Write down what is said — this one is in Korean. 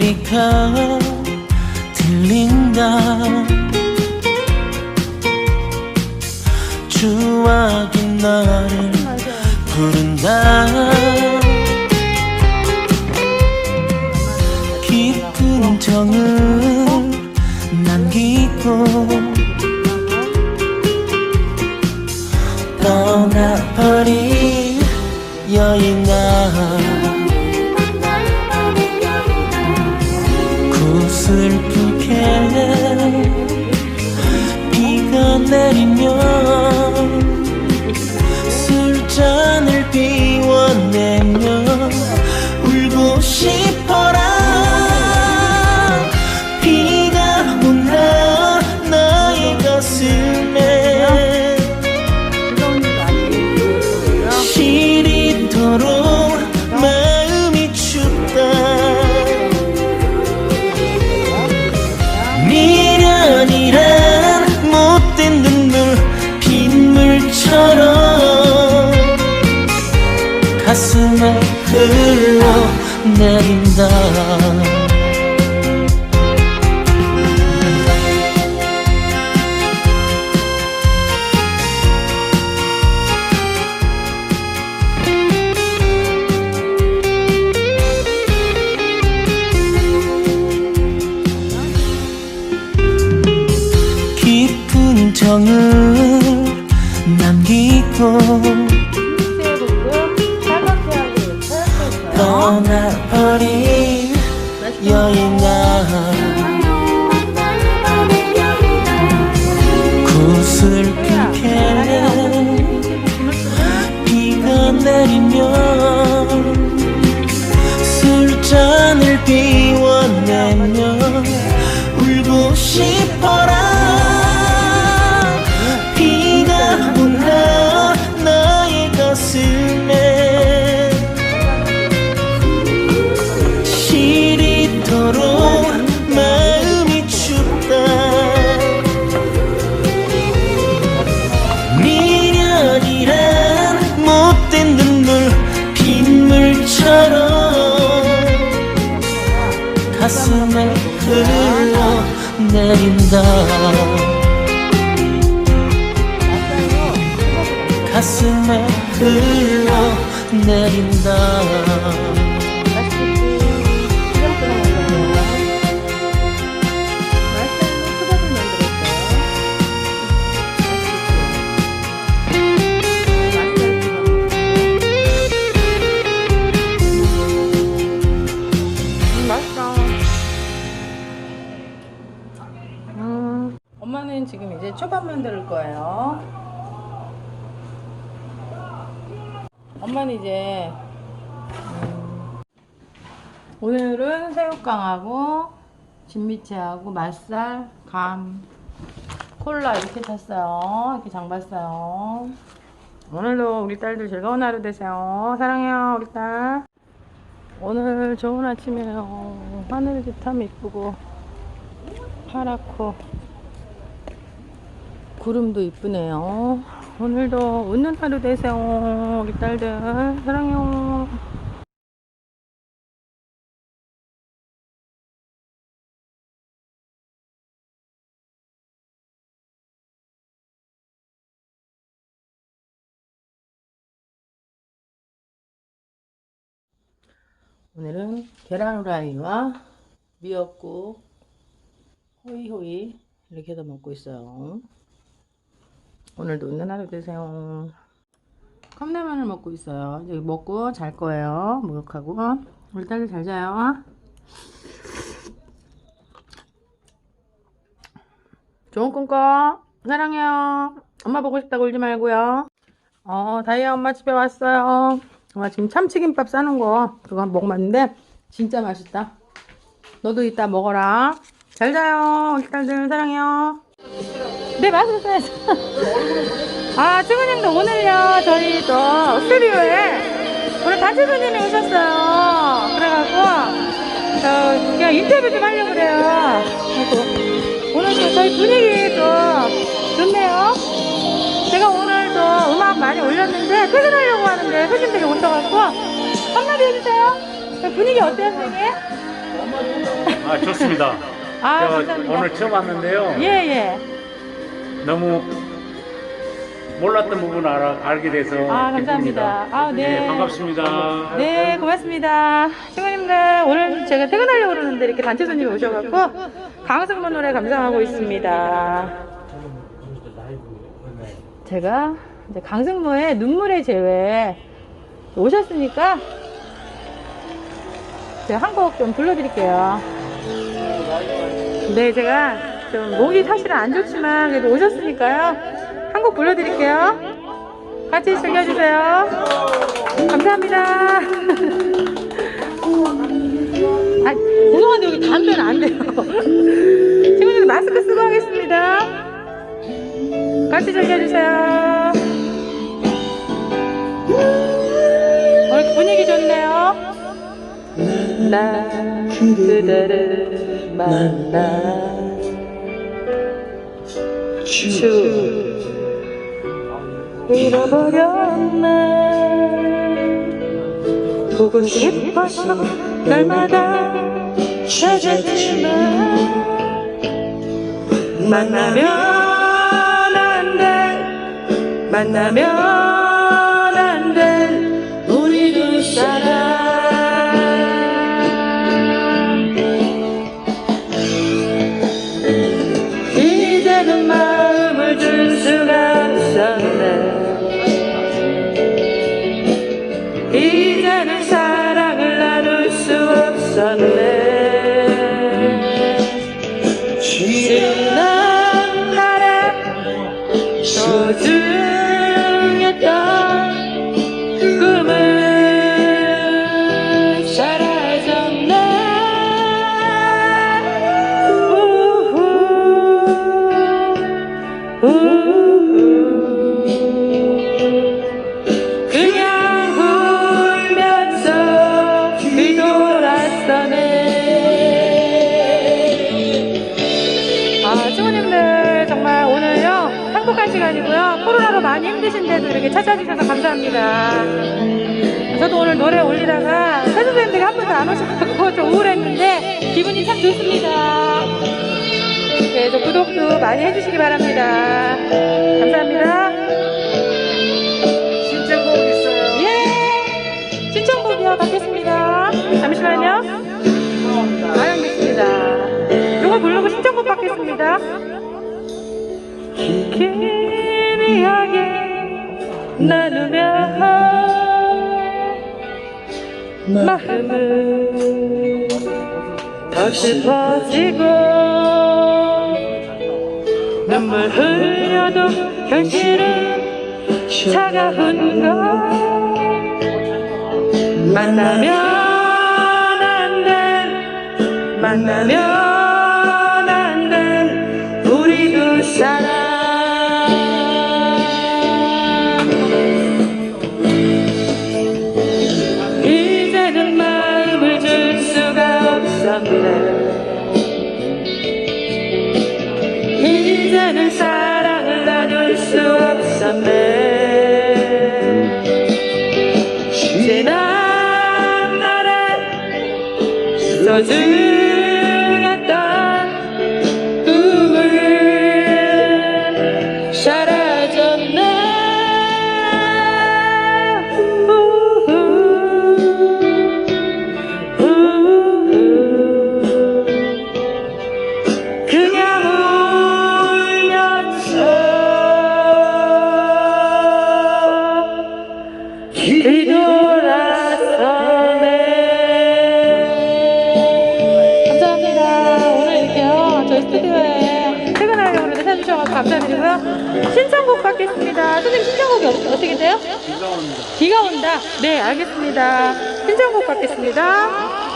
소리가 들린다. 추억이 너를 부른다. 깊은 정을 흘러내린다. 깊은 정을 남기고 떠나 버린 여인아. 구슬 가슴에 흘러내린다. 가슴에 흘러내린다 초밥 만들 거예요 엄마는 이제 음, 오늘은 새우깡하고 진미채하고 맛살, 감, 콜라 이렇게 샀어요. 이렇게 장 봤어요. 오늘도 우리 딸들 즐거운 하루 되세요. 사랑해요, 우리 딸. 오늘 좋은 아침이에요. 하늘이 참 이쁘고 파랗고 구름도 이쁘네요. 오늘도 웃는 하루 되세요. 우리 딸들 사랑해요. 오늘은 계란 후라이와 미역국, 호이호이 이렇게 해서 먹고 있어요. 오늘도 웃는 하루 되세요. 컵라면을 먹고 있어요. 이제 먹고 잘 거예요. 목욕하고. 우리 딸들 잘 자요. 좋은 꿈 꿔. 사랑해요. 엄마 보고 싶다고 울지 말고요. 어, 다이아 엄마 집에 왔어요. 엄마 지금 참치김밥 싸는 거 그거 먹어봤는데 진짜 맛있다. 너도 이따 먹어라. 잘 자요. 우리 딸들 사랑해요. 네, 마스크 써야죠. 아, 주부님도 오늘요, 저희 또 스튜디오에 단체 손님이 오셨어요. 그래갖고, 저, 그냥 인터뷰 좀 하려고 그래요. 오늘 또 저희 분위기 또 좋네요. 제가 오늘 또 음악 많이 올렸는데 퇴근하려고 하는데 손님들이 오셔갖고 한마디 해주세요. 분위기 어때요, 선생님? 아 좋습니다. 아. 오늘 처음 왔는데요. 예, 예. 너무 몰랐던 부분 알아, 알게 돼서 아, 감사합니다. 기쁩니다. 아, 네. 반갑습니다. 네, 고맙습니다. 친구님들, 오늘 제가 퇴근하려고 그러는데 이렇게 단체 손님이 오셔갖고, 강승문 노래 감상하고 있습니다. 제가 이제 강승모의 눈물의 재회 오셨으니까, 제가 한 곡 좀 불러드릴게요. 네, 제가 좀 목이 사실은 안 좋지만, 그래도 오셨으니까요. 한곡 불러드릴게요. 같이 즐겨주세요. 감사합니다. 아, 죄송한데 여기 담배는 안 돼요. 친구들 마스크 쓰고 하겠습니다. 같이 즐겨주세요. 오늘 분위기 좋네요. 나 그대를 만나 주. 잃어버렸네. 보고 싶어서 날마다 찾았지만 만나면 안돼. 만나면 소중 코로나로 많이 힘드신데도 이렇게 찾아주셔서 감사합니다 저도 오늘 노래 올리다가 선생님들이 한 번도 안 오셔서 좀 우울했는데 기분이 참 좋습니다 그래서 구독도 많이 해주시기 바랍니다 감사합니다 신청곡 있어요. 예! 신청곡이요, 받겠습니다. 잠시만요. 아, 알겠습니다. 요거 부르고 신청곡 받겠습니다. 희미하게 나누며 마음은 더 슬퍼지고 눈물 흘려도 현실은 차가운 것 만나면 안돼. 만나면 안돼. 우리 두 사람 날 감사드리고요. 신청곡 받겠습니다. 선생님 신청곡이 어, 어떻게 돼요? 비가 온다. 비가 온다. 네 알겠습니다. 신청곡 받겠습니다